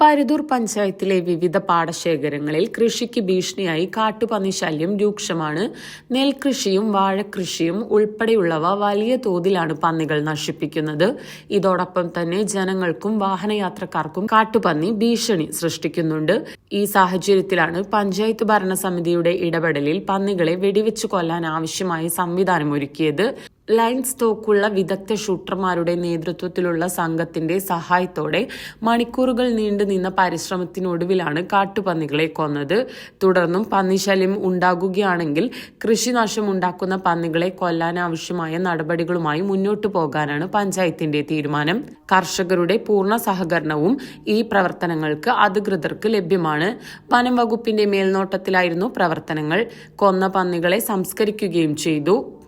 Paruthur പഞ്ചായത്തിലെ വിവിധ പാടശേഖരങ്ങളിൽ കൃഷിക്ക് ഭീഷണിയായി കാട്ടുപന്നി ശല്യം രൂക്ഷമാണ്. നെൽകൃഷിയും വാഴകൃഷിയും ഉൾപ്പെടെയുള്ളവ വലിയ തോതിലാണ് പന്നികൾ നശിപ്പിക്കുന്നത്. ഇതോടൊപ്പം തന്നെ ജനങ്ങൾക്കും വാഹനയാത്രക്കാർക്കും കാട്ടുപന്നി ഭീഷണി സൃഷ്ടിക്കുന്നുണ്ട്. ഈ സാഹചര്യത്തിലാണ് പഞ്ചായത്ത് ഭരണസമിതിയുടെ ഇടപെടലിൽ പന്നികളെ വെടിവെച്ചു കൊല്ലാൻ ആവശ്യമായ സംവിധാനം ഒരുക്കിയത്. ലൈൻ സ്റ്റോക്കുള്ള വിദഗ്ധ ഷൂട്ടർമാരുടെ നേതൃത്വത്തിലുള്ള സംഘത്തിന്റെ സഹായത്തോടെ മണിക്കൂറുകൾ നീണ്ടു നിന്ന പരിശ്രമത്തിനൊടുവിലാണ് കാട്ടുപന്നികളെ കൊന്നത്. തുടർന്നും പന്നിശല്യം ഉണ്ടാകുകയാണെങ്കിൽ കൃഷിനാശം ഉണ്ടാക്കുന്ന പന്നികളെ കൊല്ലാനാവശ്യമായ നടപടികളുമായി മുന്നോട്ടു പോകാനാണ് പഞ്ചായത്തിന്റെ തീരുമാനം. കർഷകരുടെ പൂർണ സഹകരണവും ഈ പ്രവർത്തനങ്ങൾക്ക് അധികൃതർക്ക് ലഭ്യമാണ്. വനം വകുപ്പിന്റെ മേൽനോട്ടത്തിലായിരുന്നു പ്രവർത്തനങ്ങൾ. കൊന്ന പന്നികളെ സംസ്കരിക്കുകയും ചെയ്തു.